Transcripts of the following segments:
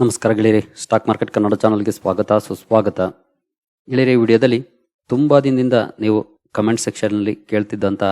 ನಮಸ್ಕಾರ ಗೆಳೆಯರಿ stock market Kannada ಚಾನಲ್ಗೆ ಸ್ವಾಗತ, ಸುಸ್ವಾಗತ. ಗೆಳೆಯರಿ ವಿಡಿಯೋದಲ್ಲಿ ತುಂಬಾ ದಿನದಿಂದ ನೀವು ಕಮೆಂಟ್ ಸೆಕ್ಷನ್ನಲ್ಲಿ ಕೇಳ್ತಿದ್ದಂಥ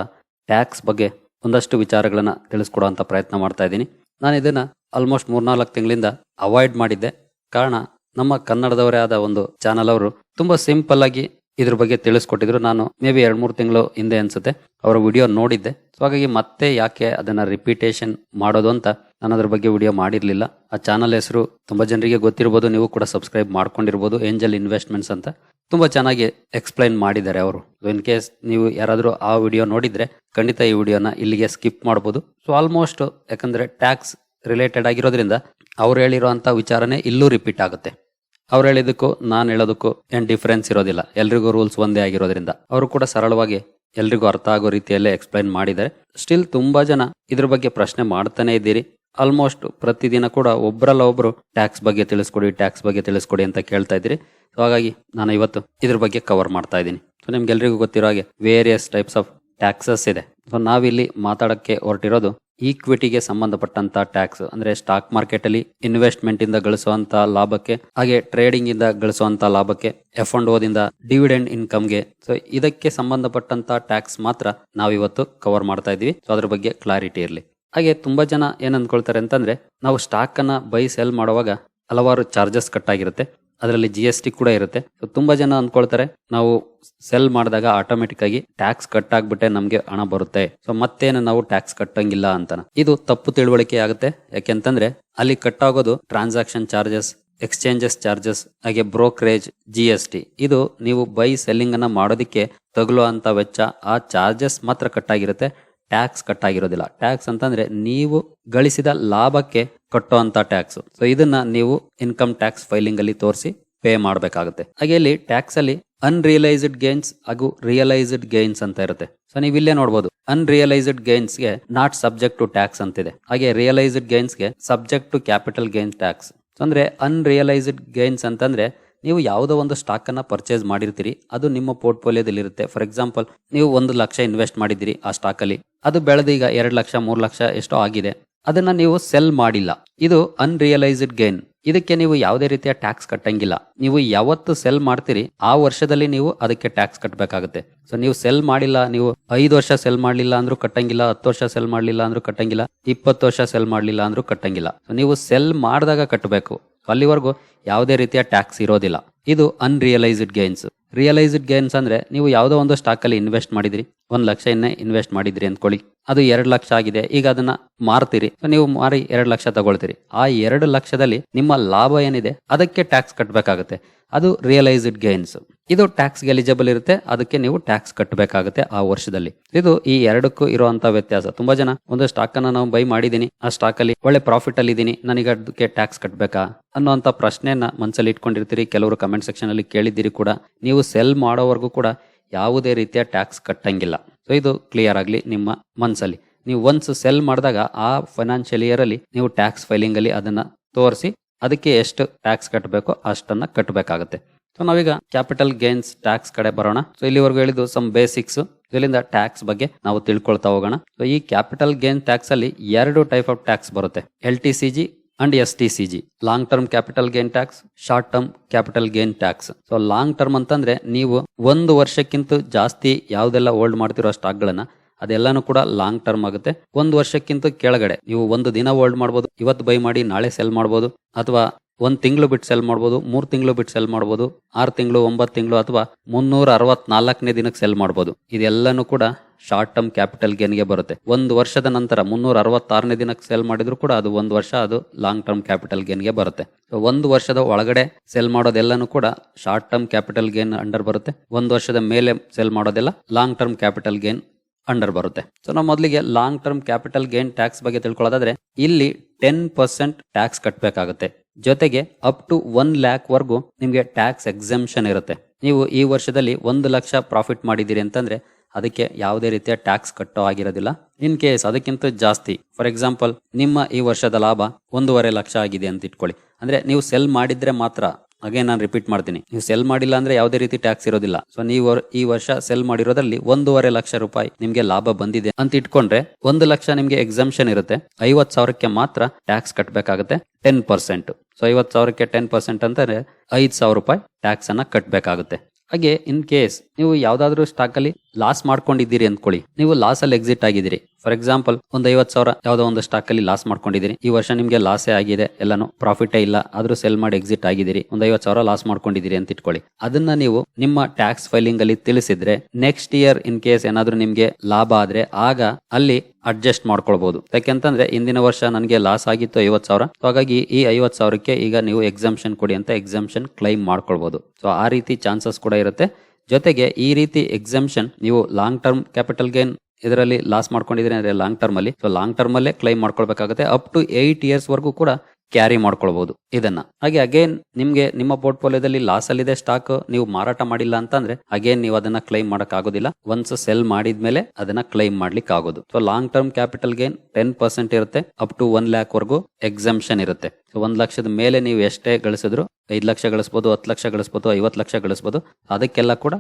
ಟ್ಯಾಕ್ಸ್ ಬಗ್ಗೆ ಒಂದಷ್ಟು ವಿಚಾರಗಳನ್ನು ತಿಳಿಸ್ಕೊಡುವಂಥ ಪ್ರಯತ್ನ ಮಾಡ್ತಾ ಇದ್ದೀನಿ. ನಾನು ಇದನ್ನು ಆಲ್ಮೋಸ್ಟ್ ಮೂರ್ನಾಲ್ಕು ತಿಂಗಳಿಂದ ಅವಾಯ್ಡ್ ಮಾಡಿದ್ದೆ. ಕಾರಣ ನಮ್ಮ ಕನ್ನಡದವರೇ ಆದ ಒಂದು ಚಾನಲ್ ಅವರು ತುಂಬ ಸಿಂಪಲ್ ಆಗಿ ಇದ್ರ ಬಗ್ಗೆ ತಿಳಿಸ್ಕೊಟ್ಟಿದ್ರು. ನಾನು ಮೇ ಬಿ ಎರಡು ಮೂರು ತಿಂಗಳು ಹಿಂದೆ ಅನ್ಸುತ್ತೆ. ಅವರ ವಿಡಿಯೋ ನೋಡಿದ್ದೆ. ಸೊ ಹಾಗಾಗಿ ಮತ್ತೆ ಯಾಕೆ ಅದನ್ನ ರಿಪೀಟೇಷನ್ ಮಾಡೋದು ಅಂತ ನಾನು ಅದ್ರ ಬಗ್ಗೆ ವಿಡಿಯೋ ಮಾಡಿರ್ಲಿಲ್ಲ. ಆ ಚಾನಲ್ ಹೆಸರು ತುಂಬಾ ಜನರಿಗೆ ಗೊತ್ತಿರ್ಬೋದು. ನೀವು ಕೂಡ ಸಬ್ಸ್ಕ್ರೈಬ್ ಮಾಡ್ಕೊಂಡಿರ್ಬೋದು. ಏಂಜಲ್ ಇನ್ವೆಸ್ಟ್ಮೆಂಟ್ಸ್ ಅಂತ. ತುಂಬಾ ಚೆನ್ನಾಗಿ ಎಕ್ಸ್ಪ್ಲೈನ್ ಮಾಡಿದ್ದಾರೆ ಅವರು. ಇನ್ ಕೇಸ್ ನೀವು ಯಾರಾದರೂ ಆ ವಿಡಿಯೋ ನೋಡಿದ್ರೆ ಖಂಡಿತ ಈ ವಿಡಿಯೋನ ಇಲ್ಲಿಗೆ ಸ್ಕಿಪ್ ಮಾಡ್ಬೋದು. ಸೊ ಆಲ್ಮೋಸ್ಟ್ ಯಾಕಂದ್ರೆ ಟ್ಯಾಕ್ಸ್ ರಿಲೇಟೆಡ್ ಆಗಿರೋದ್ರಿಂದ ಅವ್ರು ಹೇಳಿರುವಂತ ವಿಚಾರನೇ ಇಲ್ಲೂ ರಿಪೀಟ್ ಆಗುತ್ತೆ. ಅವ್ರು ಹೇಳಿದಕ್ಕೂ ನಾನು ಹೇಳೋದಕ್ಕೂ ಏನು ಡಿಫ್ರೆನ್ಸ್ ಇರೋದಿಲ್ಲ. ಎಲ್ರಿಗೂ ರೂಲ್ಸ್ ಒಂದೇ ಆಗಿರೋದ್ರಿಂದ. ಅವರು ಕೂಡ ಸರಳವಾಗಿ ಎಲ್ರಿಗೂ ಅರ್ಥ ಆಗೋ ರೀತಿಯಲ್ಲೇ ಎಕ್ಸ್ಪ್ಲೈನ್ ಮಾಡಿದ್ದಾರೆ. ಸ್ಟಿಲ್ ತುಂಬಾ ಜನ ಇದ್ರ ಬಗ್ಗೆ ಪ್ರಶ್ನೆ ಮಾಡ್ತಾನೆ ಇದ್ದೀರಿ. ಆಲ್ಮೋಸ್ಟ್ ಪ್ರತಿದಿನ ಕೂಡ ಒಬ್ಬರಲ್ಲ ಒಬ್ರು ಟ್ಯಾಕ್ಸ್ ಬಗ್ಗೆ ತಿಳಿಸ್ಕೊಡಿ ಟ್ಯಾಕ್ಸ್ ಬಗ್ಗೆ ತಿಳಿಸ್ಕೊಡಿ ಅಂತ ಕೇಳ್ತಾ ಇದ್ದೀರಿ. ಹಾಗಾಗಿ ನಾನು ಇವತ್ತು ಇದ್ರ ಬಗ್ಗೆ ಕವರ್ ಮಾಡ್ತಾ ಇದ್ದೀನಿ. ಸೊ ನಿಮ್ಗೆಲ್ರಿಗೂ ಗೊತ್ತಿರೋ ಹಾಗೆ ವೇರಿಯಸ್ ಟೈಪ್ಸ್ ಆಫ್ ಟ್ಯಾಕ್ಸಸ್ ಇದೆ. ಸೊ ನಾವಿಲ್ಲಿ ಮಾತಾಡಕ್ಕೆ ಹೊರಟಿರೋದು ಈಕ್ವಿಟಿಗೆ ಸಂಬಂಧಪಟ್ಟಂತ ಟ್ಯಾಕ್ಸ್, ಅಂದ್ರೆ ಸ್ಟಾಕ್ ಮಾರ್ಕೆಟ್ ಅಲ್ಲಿ ಇನ್ವೆಸ್ಟ್ಮೆಂಟ್ ಇಂದ ಗಳಿಸುವಂತ ಲಾಭಕ್ಕೆ, ಹಾಗೆ ಟ್ರೇಡಿಂಗ್ ಇಂದ ಗಳಿಸುವಂತ ಲಾಭಕ್ಕೆ ಎಫ್ ಅಂಡ್ ಓದಿಂದ ಡಿವಿಡೆಂಡ್ ಇನ್ಕಮ್ಗೆ ಸೊ ಇದಕ್ಕೆ ಸಂಬಂಧಪಟ್ಟಂತ ಟ್ಯಾಕ್ಸ್ ಮಾತ್ರ ನಾವಿವತ್ತು ಕವರ್ ಮಾಡ್ತಾ ಇದೀವಿ ಸೊ ಅದ್ರ ಬಗ್ಗೆ ಕ್ಲಾರಿಟಿ ಇರಲಿ. ಹಾಗೆ ತುಂಬಾ ಜನ ಏನ್ ಅಂದ್ಕೊಳ್ತಾರೆ ಅಂತಂದ್ರೆ, ನಾವು ಸ್ಟಾಕ್ ಅನ್ನ ಬೈ ಸೆಲ್ ಮಾಡುವಾಗ ಹಲವಾರು ಚಾರ್ಜಸ್ ಕಟ್ ಆಗಿರುತ್ತೆ. ಅದರಲ್ಲಿ ಜಿ ಎಸ್ ಟಿ ಕೂಡ ಇರುತ್ತೆ. ಸೊ ತುಂಬಾ ಜನ ಅಂದ್ಕೊಳ್ತಾರೆ ನಾವು ಸೆಲ್ ಮಾಡಿದಾಗ ಆಟೋಮೆಟಿಕ್ ಆಗಿ ಟ್ಯಾಕ್ಸ್ ಕಟ್ ಆಗ್ಬಿಟ್ಟೆ ನಮ್ಗೆ ಹಣ ಬರುತ್ತೆ. ಸೊ ಮತ್ತೇನು ನಾವು ಟ್ಯಾಕ್ಸ್ ಕಟ್ಟಂಗಿಲ್ಲ ಅಂತ ಇದು ತಪ್ಪು ತಿಳುವಳಿಕೆ ಆಗುತ್ತೆ. ಯಾಕೆಂತಂದ್ರೆ, ಅಲ್ಲಿ ಕಟ್ ಆಗೋದು ಟ್ರಾನ್ಸಾಕ್ಷನ್ ಚಾರ್ಜಸ್ ಎಕ್ಸ್ಚೇಂಜಸ್ ಚಾರ್ಜಸ್ ಹಾಗೆ ಬ್ರೋಕರೇಜ್ ಜಿ ಎಸ್ ಟಿ ಇದು ನೀವು ಬೈ ಸೆಲ್ಲಿಂಗ್ ಅನ್ನ ಮಾಡೋದಕ್ಕೆ ತಗುಲುವಂತ ವೆಚ್ಚ, ಆ ಚಾರ್ಜಸ್ ಮಾತ್ರ ಕಟ್ ಆಗಿರುತ್ತೆ. ಟ್ಯಾಕ್ಸ್ ಕಟ್ ಆಗಿರೋದಿಲ್ಲ ಟ್ಯಾಕ್ಸ್ ಅಂತಂದ್ರೆ ನೀವು ಗಳಿಸಿದ ಲಾಭಕ್ಕೆ ಕಟ್ಟುವಂತ ಟ್ಯಾಕ್ಸ್ ಸೊ ಇದನ್ನ ನೀವು ಇನ್ಕಮ್ ಟ್ಯಾಕ್ಸ್ ಫೈಲಿಂಗ್ ಅಲ್ಲಿ ತೋರಿಸಿ ಪೇ ಮಾಡಬೇಕಾಗುತ್ತೆ. ಹಾಗೆ ಇಲ್ಲಿ ಟ್ಯಾಕ್ಸ್ ಅಲ್ಲಿ ಅನ್ರಿಯಲೈಸ್ಡ್ ಗೇನ್ಸ್ ಹಾಗೂ ರಿಯಲೈಸ್ಡ್ ಗೇನ್ಸ್ ಅಂತ ಇರುತ್ತೆ. ಸೊ ನೀವು ಇಲ್ಲೇ ನೋಡಬಹುದು ಅನ್ರಿಯಲೈಸ್ಡ್ ಗೇನ್ಸ್ಗೆ ನಾಟ್ ಸಬ್ಜೆಕ್ಟ್ ಟು ಟ್ಯಾಕ್ಸ್ ಅಂತಿದೆ. ಹಾಗೆ realised ಗೇನ್ಸ್ಗೆ subject to capital gains tax ಅಂದ್ರೆ ಅನ್ರಿಯಲೈಸ್ಡ್ ಗೇನ್ಸ್ ಅಂತಂದ್ರೆ ನೀವು ಯಾವುದೋ ಒಂದು ಸ್ಟಾಕ್ ಅನ್ನ ಪರ್ಚೇಸ್ ಮಾಡಿರ್ತೀರಿ, ಅದು ನಿಮ್ಮ ಪೋರ್ಟ್ಫೋಲಿಯೋದಲ್ಲಿ ಇರುತ್ತೆ ಫಾರ್ ಎಕ್ಸಾಂಪಲ್ ನೀವು ಒಂದು ಲಕ್ಷ ಇನ್ವೆಸ್ಟ್ ಮಾಡಿದ್ದೀರಿ ಆ ಸ್ಟಾಕ್ ಅಲ್ಲಿ. ಅದು ಬೆಳೆದು ಈಗ ಎರಡು ಲಕ್ಷ, ಮೂರು ಲಕ್ಷ ಎಷ್ಟೋ ಆಗಿದೆ. ಅದನ್ನ ನೀವು ಸೆಲ್ ಮಾಡಿಲ್ಲ. ಇದು ಅನ್ರಿಯಲೈಸ್ಡ್ ಗೇನ್ ಇದಕ್ಕೆ ನೀವು ಯಾವುದೇ ರೀತಿಯ ಟ್ಯಾಕ್ಸ್ ಕಟ್ಟಂಗಿಲ್ಲ. ನೀವು ಯಾವತ್ತು ಸೆಲ್ ಮಾಡ್ತೀರಿ, ಆ ವರ್ಷದಲ್ಲಿ ನೀವು ಅದಕ್ಕೆ ಟ್ಯಾಕ್ಸ್ ಕಟ್ಟಬೇಕಾಗುತ್ತೆ ಸೊ ನೀವು ಸೆಲ್ ಮಾಡಿಲ್ಲ, ನೀವು ಐದು ವರ್ಷ ಸೆಲ್ ಮಾಡಲಿಲ್ಲ ಅಂದ್ರೂ ಕಟ್ಟಂಗಿಲ್ಲ, ಹತ್ತು ವರ್ಷ ಸೆಲ್ ಮಾಡಲಿಲ್ಲ ಅಂದ್ರೂ ಕಟ್ಟಂಗಿಲ್ಲ, ಇಪ್ಪತ್ತು ವರ್ಷ ಸೆಲ್ ಮಾಡಲಿಲ್ಲ ಅಂದ್ರೂ ಕಟ್ಟಂಗಿಲ್ಲ. ನೀವು ಸೆಲ್ ಮಾಡಿದಾಗ ಕಟ್ಟಬೇಕು. ಅಲ್ಲಿವರೆಗೂ ಯಾವುದೇ ರೀತಿಯ ಟ್ಯಾಕ್ಸ್ ಇರೋದಿಲ್ಲ. ಇದು ಅನ್ರಿಯಲೈಸ್ಡ್ ಗೇನ್ಸ್ ರಿಯಲೈಸ್ಡ್ ಗೇನ್ಸ್ ಅಂದ್ರೆ ನೀವು ಯಾವುದೋ ಒಂದು ಸ್ಟಾಕ್ ಅಲ್ಲಿ ಇನ್ವೆಸ್ಟ್ ಮಾಡಿದ್ರಿ. ಒಂದು ಲಕ್ಷ ಇನ್ನೇ ಇನ್ವೆಸ್ಟ್ ಮಾಡಿದ್ರಿ ಅಂದ್ಕೊಳ್ಳಿ. ಅದು ಎರಡು ಲಕ್ಷ ಆಗಿದೆ. ಈಗ ಅದನ್ನ ಮಾರ್ತೀರಿ. ನೀವು ಮಾರಿ ಎರಡು ಲಕ್ಷ ತಗೊಳ್ತೀರಿ. ಆ ಎರಡು ಲಕ್ಷದಲ್ಲಿ ನಿಮ್ಮ ಲಾಭ ಏನಿದೆ? ಅದಕ್ಕೆ ಟ್ಯಾಕ್ಸ್ ಕಟ್ಟಬೇಕಾಗುತ್ತೆ ಅದು ರಿಯಲೈಸ್ಡ್ ಗೇನ್ಸ್ ಇದು ಟ್ಯಾಕ್ಸ್ ಎಲಿಜಿಬಲ್ ಇರುತ್ತೆ. ಅದಕ್ಕೆ ನೀವು ಟ್ಯಾಕ್ಸ್ ಕಟ್ಟಬೇಕಾಗುತ್ತೆ ಆ ವರ್ಷದಲ್ಲಿ. ಇದು ಈ ಎರಡಕ್ಕೂ ಇರುವಂತ ವ್ಯತ್ಯಾಸ. ತುಂಬಾ ಜನ ಒಂದು ಸ್ಟಾಕ್ ಅನ್ನ ನಾವು ಬೈ ಮಾಡಿದೀನಿ. ಆ ಸ್ಟಾಕ್ ಅಲ್ಲಿ ಒಳ್ಳೆ ಪ್ರಾಫಿಟ್ ಅಲ್ಲಿ ಇದೀನಿ. ನನಗೆ ಅದಕ್ಕೆ ಟ್ಯಾಕ್ಸ್ ಕಟ್ಟಬೇಕಾ ಅನ್ನುವಂತ ಪ್ರಶ್ನೆಯನ್ನ ಮನಸ್ಸಲ್ಲಿ ಇಟ್ಕೊಂಡಿರ್ತೀರಿ. ಕೆಲವರು ಕಮೆಂಟ್ ಸೆಕ್ಷನ್ ಅಲ್ಲಿ ಕೇಳಿದ್ದೀರಿ ಕೂಡ. ನೀವು ಸೆಲ್ ಮಾಡೋವರೆಗೂ ಕೂಡ ಯಾವುದೇ ರೀತಿಯ ಟ್ಯಾಕ್ಸ್ ಕಟ್ಟಂಗಿಲ್ಲ. ಸೊ ಇದು ಕ್ಲಿಯರ್ ಆಗಲಿ ನಿಮ್ಮ ಮನಸ್ಸಲ್ಲಿ ನೀವು ಒನ್ಸ್ ಸೆಲ್ ಮಾಡಿದಾಗ ಆ ಫೈನಾನ್ಷಿಯಲ್ ಇಯರ್ ಅಲ್ಲಿ ನೀವು ಟ್ಯಾಕ್ಸ್ ಫೈಲಿಂಗ್ ಅಲ್ಲಿ ಅದನ್ನ ತೋರಿಸಿ ಅದಕ್ಕೆ ಎಷ್ಟು ಟ್ಯಾಕ್ಸ್ ಕಟ್ಟಬೇಕೋ ಅಷ್ಟನ್ನ ಕಟ್ಟಬೇಕಾಗುತ್ತೆ ಸೊ ನಾವೀಗ ಕ್ಯಾಪಿಟಲ್ ಗೇನ್ಸ್ ಟ್ಯಾಕ್ಸ್ ಕಡೆ ಬರೋಣ. ಸೊ ಇಲ್ಲಿವರೆಗೂ ಹೇಳಿದ್ದು ಸಮ್ ಬೇಸಿಕ್ಸ್ ಇದರಿಂದ ಟ್ಯಾಕ್ಸ್ ಬಗ್ಗೆ ನಾವು ತಿಳ್ಕೊಳ್ತಾ ಹೋಗೋಣ. ಸೊ ಈ ಕ್ಯಾಪಿಟಲ್ ಗೇನ್ ಟ್ಯಾಕ್ಸ್ ಅಲ್ಲಿ ಎರಡು ಟೈಪ್ ಆಫ್ ಟ್ಯಾಕ್ಸ್ ಬರುತ್ತೆ. L T C G and S T C G long term capital gain tax short term capital gain tax so long term ಅಂತಂದ್ರೆ ನೀವು ಒಂದು ವರ್ಷಕ್ಕಿಂತ ಜಾಸ್ತಿ ಯಾವ್ದೆಲ್ಲ ಹೋಲ್ಡ್ ಮಾಡ್ತಿರೋ ಸ್ಟಾಕ್ಗಳನ್ನ ಅದೆಲ್ಲಾನು ಕೂಡ ಲಾಂಗ್ ಟರ್ಮ್ ಆಗುತ್ತೆ. ಒಂದು ವರ್ಷಕ್ಕಿಂತ ಕೆಳಗಡೆ ನೀವು ಒಂದು ದಿನ ಹೋಲ್ಡ್ ಮಾಡ್ಬೋದು, ಇವತ್ತು ಬೈ ಮಾಡಿ, ನಾಳೆ ಸೆಲ್ ಮಾಡ್ಬೋದು, ಅಥವಾ ಒಂದು ತಿಂಗಳು ಬಿಟ್ಟು ಸೆಲ್ ಮಾಡ್ಬೋದು, ಮೂರು ತಿಂಗಳು ಬಿಟ್ಟು ಸೆಲ್ ಮಾಡ್ಬೋದು, ಆರು ತಿಂಗಳು, ಒಂಬತ್ತು ತಿಂಗಳು, ಅಥವಾ ಮುನ್ನೂರ ಅರವತ್ನಾಲ್ಕನೇ ದಿನಕ್ಕೆ ಸೆಲ್ ಮಾಡ್ಬೋದು. ಇದೆಲ್ಲಾನು ಕೂಡ ಶಾರ್ಟ್ ಟರ್ಮ್ ಕ್ಯಾಪಿಟಲ್ ಗೇನ್ಗೆ ಬರುತ್ತೆ. ಒಂದು ವರ್ಷದ ನಂತರ ಮುನ್ನೂರ ಅರವತ್ತಾರನೇ ದಿನಕ್ಕೆ ಸೇಲ್ ಮಾಡಿದ್ರು ಕೂಡ ಅದು ಒಂದು ವರ್ಷ, ಅದು ಲಾಂಗ್ ಟರ್ಮ್ ಕ್ಯಾಪಿಟಲ್ ಗೇನ್ಗೆ ಬರುತ್ತೆ. ಒಂದು ವರ್ಷದ ಒಳಗಡೆ ಸೇಲ್ ಮಾಡೋದೆಲ್ಲನೂ ಕೂಡ short term capital gain under ಬರುತ್ತೆ. ಒಂದು ವರ್ಷದ ಮೇಲೆ ಸೇಲ್ ಮಾಡೋದೆಲ್ಲ long term capital gain under ಬರುತ್ತೆ. ಸೊ ನಾವು ಮೊದಲಿಗೆ long term capital gain tax ಬಗ್ಗೆ ತಿಳ್ಕೊಳ್ಳೋದಾದ್ರೆ, ಇಲ್ಲಿ ಟೆನ್ ಪರ್ಸೆಂಟ್ ಟ್ಯಾಕ್ಸ್ ಕಟ್ಟಬೇಕಾಗುತ್ತೆ ಜೊತೆಗೆ ಅಪ್ ಟು ಒನ್ ಲ್ಯಾಕ್ ವರೆಗೂ ನಿಮಗೆ ಟ್ಯಾಕ್ಸ್ ಎಕ್ಸೆಂಪ್ಷನ್ ಇರುತ್ತೆ. ನೀವು ಈ ವರ್ಷದಲ್ಲಿ ಒಂದು ಲಕ್ಷ ಪ್ರಾಫಿಟ್ ಮಾಡಿದ್ದೀರಿ ಅಂತಂದ್ರೆ ಅದಕ್ಕೆ ಯಾವುದೇ ರೀತಿಯ ಟ್ಯಾಕ್ಸ್ ಕಟ್ಟೋ ಆಗಿರೋದಿಲ್ಲ. ಇನ್ ಕೇಸ್ ಅದಕ್ಕಿಂತ ಜಾಸ್ತಿ ಫಾರ್ ಎಕ್ಸಾಂಪಲ್ ನಿಮ್ಮ ಈ ವರ್ಷದ ಲಾಭ ಒಂದೂವರೆ ಲಕ್ಷ ಆಗಿದೆ ಅಂತ ಇಟ್ಕೊಳ್ಳಿ. ಅಂದ್ರೆ ನೀವು ಸೆಲ್ ಮಾಡಿದ್ರೆ ಮಾತ್ರ ಅಗೇನ್ ನಾನು ರಿಪೀಟ್ ಮಾಡ್ತೀನಿ, ನೀವು ಸೆಲ್ ಮಾಡಿಲ್ಲ ಅಂದ್ರೆ ಯಾವುದೇ ರೀತಿ ಟ್ಯಾಕ್ಸ್ ಇರೋದಿಲ್ಲ. ಸೊ ನೀವು ಈ ವರ್ಷ ಸೆಲ್ ಮಾಡಿರೋದ್ರಲ್ಲಿ ಒಂದೂವರೆ ಲಕ್ಷ ರೂಪಾಯಿ ನಿಮಗೆ ಲಾಭ ಬಂದಿದೆ ಅಂತ ಇಟ್ಕೊಂಡ್ರೆ, ಒಂದು ಲಕ್ಷ ನಿಮಗೆ ಎಕ್ಸಾಮ್ಷನ್ ಇರುತ್ತೆ. ಐವತ್ ಸಾವಿರಕ್ಕೆ ಮಾತ್ರ ಟ್ಯಾಕ್ಸ್ ಕಟ್ಟಬೇಕಾಗುತ್ತೆ ಟೆನ್ ಪರ್ಸೆಂಟ್ ಸೊ ಐವತ್ತು ಸಾವಿರಕ್ಕೆ ಟೆನ್ ಪರ್ಸೆಂಟ್ ಅಂತಂದ್ರೆ ಐದು ಸಾವಿರ ರೂಪಾಯಿ ಟ್ಯಾಕ್ಸ್ ಅನ್ನ ಕಟ್ಟಬೇಕಾಗುತ್ತೆ ಹಾಗೆ ಇನ್ ಕೇಸ್ ನೀವು ಯಾವ್ದಾದ್ರು ಸ್ಟಾಕ್ ಅಲ್ಲಿ ಲಾಸ್ ಮಾಡ್ಕೊಂಡಿದ್ದೀರಿ ಅಂದ್ಕೊಳ್ಳಿ. ನೀವು ಲಾಸ್ ಅಲ್ಲಿ ಎಕ್ಸಿಟ್ ಆಗಿದ್ದೀರಿ. ಫಾರ್ ಎಕ್ಸಾಂಪಲ್ ಒಂದ್ ಐವತ್ ಸಾವಿರ ಯಾವ್ದೋ ಒಂದು ಸ್ಟಾಕ್ ಅಲ್ಲಿ ಲಾಸ್ ಮಾಡ್ಕೊಂಡಿದ್ದೀರಿ. ಈ ವರ್ಷ ನಿಮ್ಗೆ ಲಾಸೇ ಆಗಿದೆ, ಎಲ್ಲಾನು ಪ್ರಾಫಿಟೇ ಇಲ್ಲ, ಆದ್ರೂ ಸೆಲ್ ಮಾಡಿ ಎಕ್ಸಿಟ್ ಆಗಿದ್ದೀರಿ. ಒಂದ್ ಐವತ್ ಸಾವಿರ ಲಾಸ್ ಮಾಡ್ಕೊಂಡಿದ್ದೀರಿ ಅಂತ ಇಟ್ಕೊಳ್ಳಿ. ಅದನ್ನ ನೀವು ನಿಮ್ಮ ಟ್ಯಾಕ್ಸ್ ಫೈಲಿಂಗ್ ಅಲ್ಲಿ ತಿಳಿಸಿದ್ರೆ ನೆಕ್ಸ್ಟ್ ಇಯರ್ ಇನ್ ಕೇಸ್ ಏನಾದ್ರೂ ನಿಮ್ಗೆ ಲಾಭ ಆದ್ರೆ, ಆಗ ಅಲ್ಲಿ ಅಡ್ಜಸ್ಟ್ ಮಾಡ್ಕೊಳ್ಬಹುದು ಯಾಕೆಂತಂದ್ರೆ ಇಂದಿನ ವರ್ಷ ನನಗೆ ಲಾಸ್ ಆಗಿತ್ತು ಐವತ್ ಸಾವಿರ. ಹಾಗಾಗಿ ಈ ಐವತ್ ಸಾವಿರಕ್ಕೆ ಈಗ ನೀವು ಎಕ್ಸಾಮ್ಷನ್ ಕೊಡಿ ಅಂತ ಎಕ್ಸಾಮ್ಷನ್ ಕ್ಲೈಮ್ ಮಾಡ್ಕೊಳ್ಬಹುದು ಸೊ ಆ ರೀತಿ ಚಾನ್ಸಸ್ ಕೂಡ ಇರುತ್ತೆ. ಜೊತೆಗೆ ಈ ರೀತಿ ಎಕ್ಸಾಮ್ಷನ್ ನೀವು ಲಾಂಗ್ ಟರ್ಮ್ ಕ್ಯಾಪಿಟಲ್ ಗೇನ್ ಇದರಲ್ಲಿ ಲಾಸ್ ಮಾಡ್ಕೊಂಡಿದ್ರೆ ಅಂದ್ರೆ ಲಾಂಗ್ ಟರ್ಮ್ ಅಲ್ಲಿ. ಸೊ ಲಾಂಗ್ ಟರ್ಮ್ ಅಲ್ಲೇ ಕ್ಲೈಮ್ ಮಾಡ್ಕೊಳ್ಬೇಕಾಗುತ್ತೆ. ಅಪ್ ಟು ಏಟ್ ಇಯರ್ಸ್ ವರ್ಗೂ ಕೂಡ ಕ್ಯಾರಿ ಮಾಡ್ಕೊಳ್ಬಹುದು ಇದನ್ನ. ಹಾಗೆ ಅಗೇನ್ ನಿಮ್ಗೆ ನಿಮ್ಮ ಪೋರ್ಟ್ಫೋಲಿಯೋದಲ್ಲಿ ಲಾಸ್ ಅಲ್ಲಿದೆ ಸ್ಟಾಕ್ ನೀವು ಮಾರಾಟ ಮಾಡಿಲ್ಲ ಅಂತಂದ್ರೆ ಅಗೇನ್ ನೀವು ಅದನ್ನ ಕ್ಲೈಮ್ ಮಾಡಕ್ ಆಗೋದಿಲ್ಲ ಒನ್ಸ್ ಸೆಲ್ ಮಾಡಿದ್ಮೇಲೆ ಅದನ್ನ ಕ್ಲೈಮ್ ಮಾಡ್ಲಿಕ್ಕೆ ಆಗೋದು so long term capital gain ten percent ಇರುತ್ತೆ. ಅಪ್ ಟು ಒನ್ ಲ್ಯಾಕ್ ವರ್ಗೂ ಎಕ್ಸಂಪ್ಷನ್ ಇರುತ್ತೆ. ಸೊ ಒಂದ್ ಲಕ್ಷದ ಮೇಲೆ ನೀವು ಎಷ್ಟೇ ಗಳಿಸಿದ್ರು, ಐದ್ ಲಕ್ಷ ಗಳಿಸಬಹುದು ಹತ್ತು ಲಕ್ಷ ಗಳಿಸಬಹುದು ಐವತ್ತು ಲಕ್ಷ ಗಳಿಸಬಹುದು ಅದಕ್ಕೆಲ್ಲ ಕೂಡ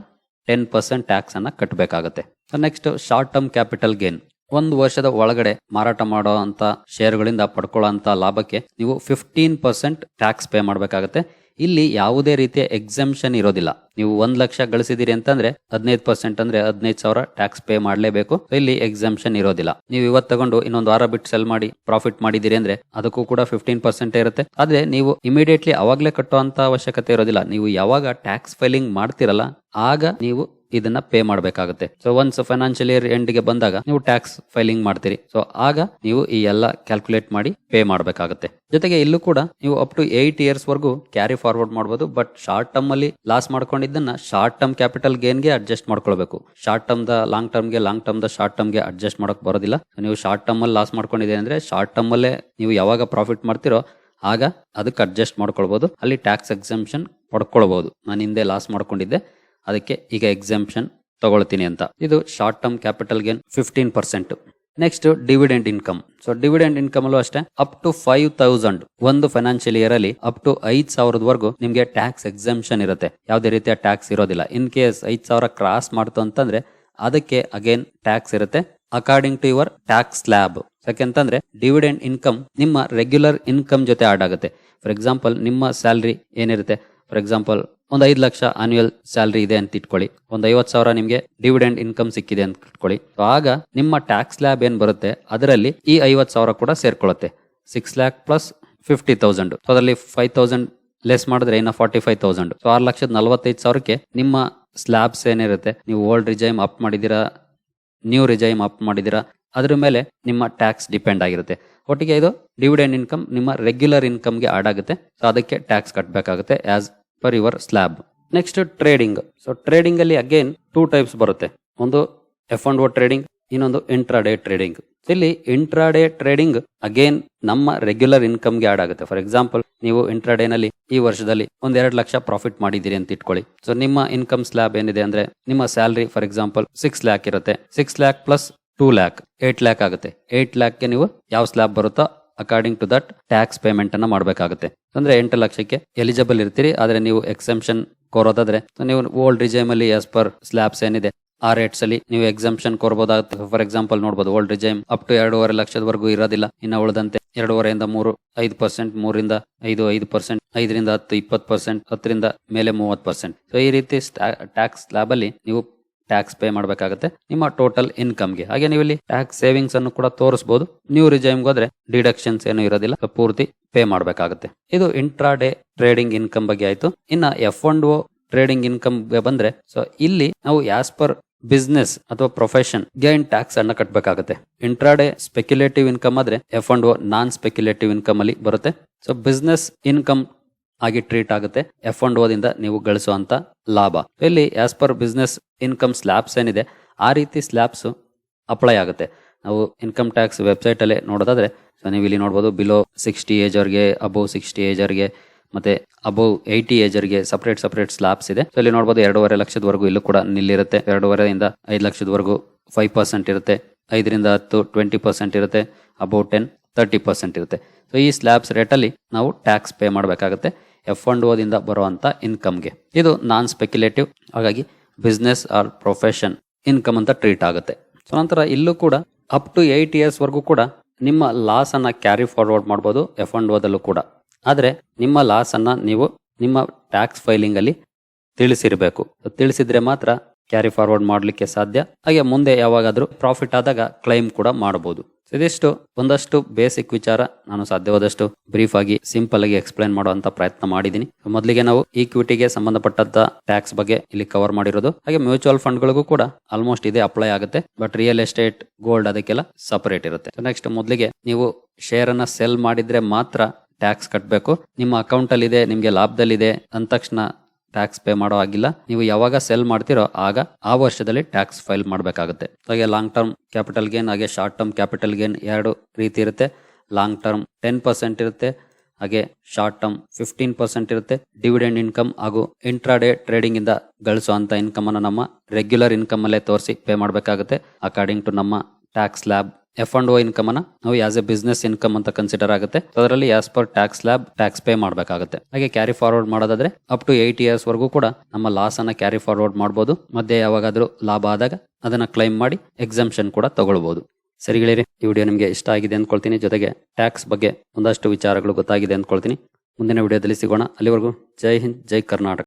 ಟೆನ್ ಪರ್ಸೆಂಟ್ ಟ್ಯಾಕ್ಸ್ ಅನ್ನ ಕಟ್ಟಬೇಕಾಗುತ್ತೆ next short term capital gain ಒಂದು ವರ್ಷದ ಒಳಗಡೆ ಮಾರಾಟ ಮಾಡೋ ಅಂತ ಶೇರ್ಗಳಿಂದ ಪಡ್ಕೊಳ್ಳೋ ಅಂತ ಲಾಭಕ್ಕೆ ನೀವು ಫಿಫ್ಟೀನ್ ಪರ್ಸೆಂಟ್ ಟ್ಯಾಕ್ಸ್ ಪೇ ಮಾಡಬೇಕಾಗುತ್ತೆ. ಇಲ್ಲಿ ಯಾವುದೇ ರೀತಿಯ ಎಕ್ಸಂಪ್ಷನ್ ಇರೋದಿಲ್ಲ. ನೀವು ಒಂದ್ ಲಕ್ಷ ಗಳಿಸಿದಿರಿ ಅಂತಂದ್ರೆ ಹದಿನೈದು ಪರ್ಸೆಂಟ್ ಅಂದ್ರೆ ಹದಿನೈದು ಸಾವಿರ ಟ್ಯಾಕ್ಸ್ ಪೇ ಮಾಡಲೇಬೇಕು. ಇಲ್ಲಿ ಎಕ್ಸಂಪ್ಷನ್ ಇರೋದಿಲ್ಲ. ನೀವು ಇವತ್ತು ತಗೊಂಡು ಇನ್ನೊಂದು ವಾರ ಬಿಟ್ಟು ಸೆಲ್ ಮಾಡಿ ಪ್ರಾಫಿಟ್ ಮಾಡಿದಿರಿ ಅಂದ್ರೆ ಅದಕ್ಕೂ ಕೂಡ ಫಿಫ್ಟೀನ್ ಪರ್ಸೆಂಟ್ ಇರುತ್ತೆ. ಆದ್ರೆ ನೀವು ಇಮಿಡಿಯೇಟ್ಲಿ ಅವಾಗಲೇ ಕಟ್ಟುವಂತ ಅವಶ್ಯಕತೆ ಇರೋದಿಲ್ಲ. ನೀವು ಯಾವಾಗ ಟ್ಯಾಕ್ಸ್ ಫೈಲಿಂಗ್ ಮಾಡ್ತಿರಲ್ಲ, ಆಗ ನೀವು ಇದನ್ನ ಪೇ ಮಾಡಬೇಕಾಗುತ್ತೆ. ಸೊ ಒನ್ಸ್ ಫೈನಾನ್ಷಿಯಲ್ ಇಯರ್ ಎಂಡ್ಗೆ ಬಂದಾಗ ನೀವು ಟ್ಯಾಕ್ಸ್ ಫೈಲಿಂಗ್ ಮಾಡ್ತೀರಿ. ಸೊ ಆಗ ನೀವು ಈ ಎಲ್ಲ ಕ್ಯಾಲ್ಕುಲೇಟ್ ಮಾಡಿ ಪೇ ಮಾಡಬೇಕಾಗುತ್ತೆ. ಜೊತೆಗೆ ಇಲ್ಲೂ ಕೂಡ ನೀವು ಅಪ್ ಟು ಏಟ್ ಇಯರ್ಸ್ ವರೆಗೂ ಕ್ಯಾರಿ ಫಾರ್ವರ್ಡ್ ಮಾಡಬಹುದು ಬಟ್ ಶಾರ್ಟ್ ಟರ್ಮ್ ಅಲ್ಲಿ ಲಾಸ್ ಮಾಡ್ಕೊಂಡಿದ್ದನ್ನ ಶಾರ್ಟ್ ಟರ್ಮ್ ಕ್ಯಾಪಿಟಲ್ ಗೇನ್ಗೆ ಅಡ್ಜಸ್ಟ್ ಮಾಡ್ಕೊಳ್ಬೇಕು. ಶಾರ್ಟ್ ಟರ್ಮ್ ದ ಲಾಂಗ್ ಟರ್ಮ್ಗೆ ಲಾಂಗ್ ಟರ್ಮ್ ದ ಶಾರ್ಟ್ ಟರ್ಮ್ಗೆ ಅಡ್ಜಸ್ಟ್ ಮಾಡಕ್ ಬರೋದಿಲ್ಲ. ನೀವು ಶಾರ್ಟ್ ಟರ್ಮ್ ಅಲ್ಲಿ ಲಾಸ್ ಮಾಡ್ಕೊಂಡಿದೆ ಅಂದ್ರೆ ಶಾರ್ಟ್ ಟರ್ಮ್ ಅಲ್ಲೇ ನೀವು ಯಾವಾಗ ಪ್ರಾಫಿಟ್ ಮಾಡ್ತಿರೋ ಆಗ ಅದಕ್ಕೆ ಅಡ್ಜಸ್ಟ್ ಮಾಡ್ಕೊಳ್ಬಹುದು ಅಲ್ಲಿ ಟ್ಯಾಕ್ಸ್ ಎಕ್ಸಂಪ್ಷನ್ ಪಡ್ಕೊಳ್ಬಹುದು ನಾನು ಹಿಂದೆ ಲಾಸ್ ಮಾಡ್ಕೊಂಡಿದ್ದೆ. ಅದಕ್ಕೆ ಈಗ ಎಕ್ಸಾಂಪ್ಷನ್ ತಗೊಳ್ತೀನಿ ಅಂತ. ಇದು short term capital gain fifteen percent next dividend income so dividend income ಅಲ್ಲೂ ಅಷ್ಟೇ ಅಪ್ ಟು ಫೈವ್ ತೌಸಂಡ್ ಒಂದು ಫೈನಾನ್ಷಿಯಲ್ ಇಯರ್ ಅಲ್ಲಿ ಅಪ್ ಟು ಐದ್ ಸಾವಿರದವರೆಗೂ ನಿಮ್ಗೆ ಟ್ಯಾಕ್ಸ್ ಎಕ್ಸಾಮ್ಷನ್ ಇರುತ್ತೆ. ಯಾವುದೇ ರೀತಿಯ ಟ್ಯಾಕ್ಸ್ ಇರೋದಿಲ್ಲ. ಇನ್ ಕೇಸ್ ಐದ್ ಸಾವಿರ ಕ್ರಾಸ್ ಮಾಡ್ತು ಅಂತಂದ್ರೆ, ಅದಕ್ಕೆ ಅಗೇನ್ ಟ್ಯಾಕ್ಸ್ ಇರುತ್ತೆ. According to your tax slab ಯಾಕೆಂತಂದ್ರೆ ಡಿವಿಡೆಂಡ್ ಇನ್ಕಮ್ ನಿಮ್ಮ ರೆಗ್ಯುಲರ್ ಇನ್ಕಮ್ ಜೊತೆ ಆಡ್ ಆಗುತ್ತೆ. ಫಾರ್ ಎಕ್ಸಾಂಪಲ್ ನಿಮ್ಮ ಸ್ಯಾಲ್ರಿ ಏನಿರುತ್ತೆ? ಫಾರ್ ಎಕ್ಸಾಂಪಲ್ ಒಂದ್ ಐದು ಲಕ್ಷ ಆನ್ಯುಯಲ್ ಸ್ಯಾಲ್ರಿ ಇದೆ ಅಂತ ಇಟ್ಕೊಳ್ಳಿ. ಒಂದ್ ಐವತ್ ಸಾವಿರ ನಿಮ್ಗೆ ಡಿವಿಡೆಂಡ್ ಇನ್ಕಮ್ ಸಿಕ್ಕಿದೆ ಅಂತ ಇಟ್ಕೊಳ್ಳಿ. ಆಗ ನಿಮ್ಮ ಟ್ಯಾಕ್ಸ್ ಲ್ಯಾಬ್ ಏನ್ ಬರುತ್ತೆ? ಅದರಲ್ಲಿ ಈ ಐವತ್ ಸಾವಿರ ಕೂಡ ಸೇರ್ಕೊಳ್ಳುತ್ತೆ six lakh plus fifty thousand so ಅದರಲ್ಲಿ ಫೈವ್ ತೌಸಂಡ್ ಲೆಸ್ ಮಾಡಿದ್ರೆ ಇನ್ನ ಫಾರ್ಟಿ ಫೈವ್ ತೌಸಂಡ್ ಸೊ ಆರು ಲಕ್ಷದ ನಲವತ್ತೈದು ಸಾವಿರಕ್ಕೆ ನಿಮ್ಮ ಸ್ಲ್ಯಾಬ್ಸ್ ಏನಿರುತ್ತೆ? ನೀವು ಓಲ್ಡ್ ರಿಜೈಮ್ ಅಪ್ ಮಾಡಿದಿರಾ ನ್ಯೂ ರಿಜೈಮ್ ಅಪ್ ಮಾಡಿದಿರಾ ಅದ್ರ ಮೇಲೆ ನಿಮ್ಮ ಟ್ಯಾಕ್ಸ್ ಡಿಪೆಂಡ್ ಆಗಿರುತ್ತೆ. ಒಟ್ಟಿಗೆ ಇದು ಡಿವಿಡೆಂಡ್ ಇನ್ಕಮ್ ನಿಮ್ಮ ರೆಗ್ಯುಲರ್ ಇನ್ಕಮ್ಗೆ ಆಡ್ ಆಗುತ್ತೆ. ಸೊ ಅದಕ್ಕೆ ಟ್ಯಾಕ್ಸ್ ಕಟ್ಟಬೇಕಾಗುತ್ತೆ as per your slab next trading so trading ಅಲ್ಲಿ ಅಗೇನ್ ಟೂ ಟೈಪ್ಸ್ ಬರುತ್ತೆ. ಒಂದು ಎಫ್ ಅಂಡ್ ಓ ಟ್ರೇಡಿಂಗ್ ಇನ್ನೊಂದು ಇಂಟ್ರಾಡೇ ಟ್ರೇಡಿಂಗ್ ಇಲ್ಲಿ ಇಂಟ್ರಾಡೇ ಟ್ರೇಡಿಂಗ್ ಅಗೇನ್ ನಮ್ಮ ರೆಗ್ಯುಲರ್ ಇನ್ಕಮ್ಗೆ ಆಡ್ ಆಗುತ್ತೆ. ಫಾರ್ ಎಕ್ಸಾಂಪಲ್ ನೀವು ಇಂಟ್ರಾಡೇ ನಲ್ಲಿ ಈ ವರ್ಷದಲ್ಲಿ ಒಂದ್ ಎರಡು ಲಕ್ಷ ಪ್ರಾಫಿಟ್ ಮಾಡಿದ್ದೀರಿ ಅಂತ ಇಟ್ಕೊಳ್ಳಿ. ಸೊ ನಿಮ್ಮ ಇನ್ಕಮ್ ಸ್ಲ್ಯಾಬ್ ಏನಿದೆ ಅಂದ್ರೆ ನಿಮ್ಮ salary for example six lakh ಇರುತ್ತೆ. Six lakh plus two lakh eight lakh ಆಗುತ್ತೆ. ಏಟ್ ಲ್ಯಾಕ್ಗೆ ನೀವು ಯಾವ ಸ್ಲ್ಯಾಬ್ ಬರುತ್ತೋ according to that tax payment ಅನ್ನ ಮಾಡಬೇಕಾಗುತ್ತೆ. ಅಂದ್ರೆ ಎಂಟು ಲಕ್ಷಕ್ಕೆ ಎಲಿಜಿಬಲ್ ಇರ್ತೀರಿ, ಆದ್ರೆ ನೀವು ಎಕ್ಸೆಂಪ್ಷನ್ ಕೋರೋದಾದ್ರೆ ನೀವು ಓಲ್ಡ್ ರಿಜೈಮ್ ಅಲ್ಲಿ ಆಸ್ ಪರ್ ಸ್ಲ್ಯಾಬ್ಸ್ ಏನಿದೆ, ಆ ರೇಟ್ಸ್ ಅಲ್ಲಿ ನೀವು ಎಕ್ಸಂಪ್ಷನ್ ಕೋರ್ಬೋದಾಗುತ್ತೆ ಫಾರ್ ಎಕ್ಸಾಂಪಲ್ ನೋಡಬಹುದು ಓಲ್ಡ್ ರಿಜೈಮ್ ಅಪ್ ಟು ಎರಡೂವರೆ ಲಕ್ಷದವರೆಗೂ ಇರೋದಿಲ್ಲ, ಇನ್ನ ಉಳಿದಂತೆ ಎರಡೂವರೆಯಿಂದ ಮೂರು, ಐದು ಪರ್ಸೆಂಟ್ ಮೂರಿಂದ ಐದು ಐದು ಪರ್ಸೆಂಟ್ ಐದರಿಂದ ಹತ್ತು, ಇಪ್ಪತ್ತು ಪರ್ಸೆಂಟ್ ಹತ್ತರಿಂದ ಮೇಲೆ ಮೂವತ್ತು ಪರ್ಸೆಂಟ್ ಸೊ ಈ ರೀತಿ ಟ್ಯಾಕ್ಸ್ ಸ್ಲ್ಯಾಬ್ ಅಲ್ಲಿ ನೀವು ಟ್ಯಾಕ್ಸ್ ಪೇ ಮಾಡಬೇಕಾಗುತ್ತೆ. ನಿಮ್ಮ ಟೋಟಲ್ ಇನ್ಕಮ್ಗೆ ಹಾಗೆ ನೀವು ಇಲ್ಲಿ ಟ್ಯಾಕ್ಸ್ ಸೇವಿಂಗ್ಸ್ ಅನ್ನು ಕೂಡ ತೋರಿಸಬಹುದು ನ್ಯೂ ರಿಜೈಮ್ಗೆ ಹೋದ್ರೆ ಡಿಡಕ್ಷನ್ಸ್ ಏನು ಇರೋದಿಲ್ಲ. ಪೂರ್ತಿ ಪೇ ಮಾಡಬೇಕಾಗುತ್ತೆ. ಇದು ಇಂಟ್ರಾ ಡೇ ಟ್ರೇಡಿಂಗ್ ಇನ್ಕಮ್ ಬಗ್ಗೆ ಆಯ್ತು. ಇನ್ನ F and O trading income ಬಂದ್ರೆ ಸೊ ಇಲ್ಲಿ ನಾವು ಆಸ್ ಪರ್ ಬಿಸ್ನೆಸ್ ಅಥವಾ ಪ್ರೊಫೆಷನ್ ಗೇನ್ ಟ್ಯಾಕ್ಸ್ ಅನ್ನ ಕಟ್ಟಬೇಕಾಗುತ್ತೆ ಇಂಟ್ರಾಡೇ ಸ್ಪೆಕ್ಯುಲೇಟಿವ್ ಇನ್ಕಮ್ ಆದ್ರೆ F and O non speculative income ಅಲ್ಲಿ ಬರುತ್ತೆ. ಸೊ ಬಿಸ್ನೆಸ್ ಇನ್ಕಮ್ ಆಗಿ ಟ್ರೀಟ್ ಆಗುತ್ತೆ. ಎಫ್ ಅಂಡ್ ಓದಿಂದ ನೀವು ಗಳಿಸುವಂತ ಲಾಭ. ಇಲ್ಲಿ as per business income slabs ಏನಿದೆ, ಆ ರೀತಿ ಸ್ಲ್ಯಾಬ್ಸ್ ಅಪ್ಲೈ ಆಗುತ್ತೆ. ನಾವು ಇನ್ಕಮ್ ಟ್ಯಾಕ್ಸ್ ವೆಬ್ಸೈಟ್ ಅಲ್ಲಿ ನೋಡೋದಾದ್ರೆ ನೀವು ಇಲ್ಲಿ ನೋಡಬಹುದು ಬಿಲೋ ಸಿಕ್ಸ್ಟಿ ಏಜ್ ಅವ್ರಿಗೆ ಅಬೌವ್ ಸಿಕ್ಸ್ಟಿ ಏಜ್ ಅವ್ರಿಗೆ, ಮತ್ತೆ ಅಬೌವ್ ಏಯ್ಟಿ ಅವ್ರಿಗೆ ಸಪ್ರೇಟ್ ಸಪರೇಟ್ ಸ್ಲ್ಯಾಬ್ಸ್ ಇದೆ. ಸೊ ಇಲ್ಲಿ ನೋಡಬಹುದು ಎರಡೂವರೆ ಲಕ್ಷದವರೆಗೂ ಇಲ್ಲೂ ಕೂಡ ನಿಲ್ಲಿರುತ್ತೆ. ಎರಡೂವರೆಯಿಂದ ಐದು ಲಕ್ಷದವರೆಗೂ ಫೈವ್ ಪರ್ಸೆಂಟ್ ಇರುತ್ತೆ. ಐದರಿಂದ ಹತ್ತು ಟ್ವೆಂಟಿ ಪರ್ಸೆಂಟ್ ಇರುತ್ತೆ. ಅಬೌವ್ ಟೆನ್ ತರ್ಟಿ ಪರ್ಸೆಂಟ್ ಇರುತ್ತೆ. ಸೊ ಈ ಸ್ಲ್ಯಾಬ್ಸ್ ರೇಟಲ್ಲಿ ನಾವು ಟ್ಯಾಕ್ಸ್ ಪೇ ಮಾಡಬೇಕಾಗುತ್ತೆ. ಎಫ್ ಅಂಡ್ ಓದಿಂದ ಬರುವಂಥ ಇನ್ಕಮ್ಗೆ ಇದು ನಾನ್ ಸ್ಪೆಕ್ಯುಲೇಟಿವ್ ಹಾಗಾಗಿ ಬಿಸ್ನೆಸ್ ಆರ್ ಪ್ರೊಫೆಷನ್ ಇನ್ಕಮ್ ಅಂತ ಟ್ರೀಟ್ ಆಗುತ್ತೆ. ಸೊ ನಂತರ ಇಲ್ಲೂ ಕೂಡ ಅಪ್ ಟು ಏಯ್ಟ್ ಇಯರ್ಸ್ ವರೆಗೂ ಕೂಡ ನಿಮ್ಮ ಲಾಸ್ ಅನ್ನ ಕ್ಯಾರಿ ಫಾರ್ವರ್ಡ್ ಮಾಡ್ಬೋದು ಎಫ್ ಅಂಡ್ ಓದಲ್ಲೂ ಕೂಡ. ಆದರೆ ನಿಮ್ಮ ಲಾಸ್ ಅನ್ನ ನೀವು ನಿಮ್ಮ ಟ್ಯಾಕ್ಸ್ ಫೈಲಿಂಗ್ ಅಲ್ಲಿ ತಿಳಿಸಿರ್ಬೇಕು. ತಿಳಿಸಿದ್ರೆ ಮಾತ್ರ ಕ್ಯಾರಿ ಫಾರ್ವರ್ಡ್ ಮಾಡಲಿಕ್ಕೆ ಸಾಧ್ಯ. ಹಾಗೆ ಮುಂದೆ ಯಾವಾಗಾದರೂ ಪ್ರಾಫಿಟ್ ಆದಾಗ ಕ್ಲೈಮ್ ಕೂಡ ಮಾಡಬಹುದು ಇದಿಷ್ಟು, ಒಂದಷ್ಟು ಬೇಸಿಕ್ ವಿಚಾರ, ನಾನು ಸಾಧ್ಯವಾದಷ್ಟು ಬ್ರೀಫ್ ಆಗಿ ಸಿಂಪಲ್ ಆಗಿ ಎಕ್ಸ್ಪ್ಲೈನ್ ಮಾಡುವಂತ ಪ್ರಯತ್ನ ಮಾಡಿದ್ದೀನಿ ಮೊದಲಿಗೆ ನಾವು ಈಕ್ವಿಟಿಗೆ ಸಂಬಂಧಪಟ್ಟಂತ ಟ್ಯಾಕ್ಸ್ ಬಗ್ಗೆ ಇಲ್ಲಿ ಕವರ್ ಮಾಡಿರೋದು. ಹಾಗೆ ಮ್ಯೂಚುವಲ್ ಫಂಡ್ಗಳಿಗೂ ಕೂಡ ಆಲ್ಮೋಸ್ಟ್ ಇದೇ ಅಪ್ಲೈ ಆಗುತ್ತೆ. ಬಟ್ ರಿಯಲ್ ಎಸ್ಟೇಟ್ ಗೋಲ್ಡ್ ಅದಕ್ಕೆಲ್ಲ ಸಪರೇಟ್ ಇರುತ್ತೆ. ನೆಕ್ಸ್ಟ್ ಮೊದಲಿಗೆ ನೀವು ಶೇರ್ ಅನ್ನ ಸೆಲ್ ಮಾಡಿದ್ರೆ ಮಾತ್ರ ಟ್ಯಾಕ್ಸ್ ಕಟ್ಟಬೇಕು ನಿಮ್ಮ ಅಕೌಂಟ್ ಅಲ್ಲಿ ಇದೆ ನಿಮ್ಗೆ ಲಾಭದಲ್ಲಿದೆ ಅಂದ ತಕ್ಷಣ ಟ್ಯಾಕ್ಸ್ ಪೇ ಮಾಡೋ ಆಗಿಲ್ಲ ನೀವು ಯಾವಾಗ ಸೆಲ್ ಮಾಡ್ತಿರೋ ಆಗ ಆ ವರ್ಷದಲ್ಲಿ ಟ್ಯಾಕ್ಸ್ ಫೈಲ್ ಮಾಡಬೇಕಾಗುತ್ತೆ. ಹಾಗೆ ಲಾಂಗ್ ಟರ್ಮ್ ಕ್ಯಾಪಿಟಲ್ ಗೇನ್ ಹಾಗೆ ಶಾರ್ಟ್ ಟರ್ಮ್ ಕ್ಯಾಪಿಟಲ್ ಗೇನ್ ಎರಡು ರೀತಿ ಇರುತ್ತೆ. ಲಾಂಗ್ ಟರ್ಮ್ ಟೆನ್ ಪರ್ಸೆಂಟ್ ಇರುತ್ತೆ, ಹಾಗೆ ಶಾರ್ಟ್ ಟರ್ಮ್ ಫಿಫ್ಟೀನ್ ಪರ್ಸೆಂಟ್ ಇರುತ್ತೆ. ಡಿವಿಡೆಂಡ್ ಇನ್ಕಮ್ ಹಾಗೂ ಇಂಟ್ರಾಡೇ ಟ್ರೇಡಿಂಗ್ ಇಂದ ಗಳಿಸುವಂತ ಇನ್ಕಮ್ ಅನ್ನು ನಮ್ಮ ರೆಗ್ಯುಲರ್ ಇನ್ಕಮ್ ಅಲ್ಲೇ ತೋರಿಸಿ ಪೇ ಮಾಡಬೇಕಾಗುತ್ತೆ. ಅಕಾರ್ಡಿಂಗ್ ಟು ನಮ್ಮ tax slab F and O income ಅನ್ನ ನಾವು ಆಸ್ ಎ ಬಿಸ್ನೆಸ್ ಇನ್ಕಮ್ ಅಂತ ಕನ್ಸಿಡರ್ ಆಗುತ್ತೆ. ಅದರಲ್ಲಿ as per tax slab tax pay ಮಾಡಬೇಕಾಗುತ್ತೆ. ಹಾಗೆ ಕ್ಯಾರಿ ಫಾರ್ವರ್ಡ್ ಮಾಡೋದಾದ್ರೆ ಅಪ್ ಟು ಏಟ್ ಇಯರ್ಸ್ ವರೆಗೂ ಕೂಡ ನಮ್ಮ ಲಾಸ್ ಅನ್ನ ಕ್ಯಾರಿ ಫಾರ್ವರ್ಡ್ ಮಾಡಬಹುದು ಮಧ್ಯೆ ಯಾವಾಗಾದ್ರೂ ಲಾಭ ಆದಾಗ ಅದನ್ನ ಕ್ಲೈಮ್ ಮಾಡಿ ಎಕ್ಸಾಮ್ಷನ್ ಕೂಡ ತಗೊಳ್ಬಹುದು ಸರಿ ಈ ವಿಡಿಯೋ ನಿಮಗೆ ಇಷ್ಟ ಆಗಿದೆ ಅಂದ್ಕೊಳ್ತೀನಿ. ಜೊತೆಗೆ ಟ್ಯಾಕ್ಸ್ ಬಗ್ಗೆ ಒಂದಷ್ಟು ವಿಚಾರಗಳು ಗೊತ್ತಾಗಿದೆ ಅಂದ್ಕೊಳ್ತೀನಿ. ಮುಂದಿನ ವಿಡಿಯೋದಲ್ಲಿ ಸಿಗೋಣ. ಅಲ್ಲಿವರೆಗೂ ಜೈ ಹಿಂದ್, ಜೈ ಕರ್ನಾಟಕ.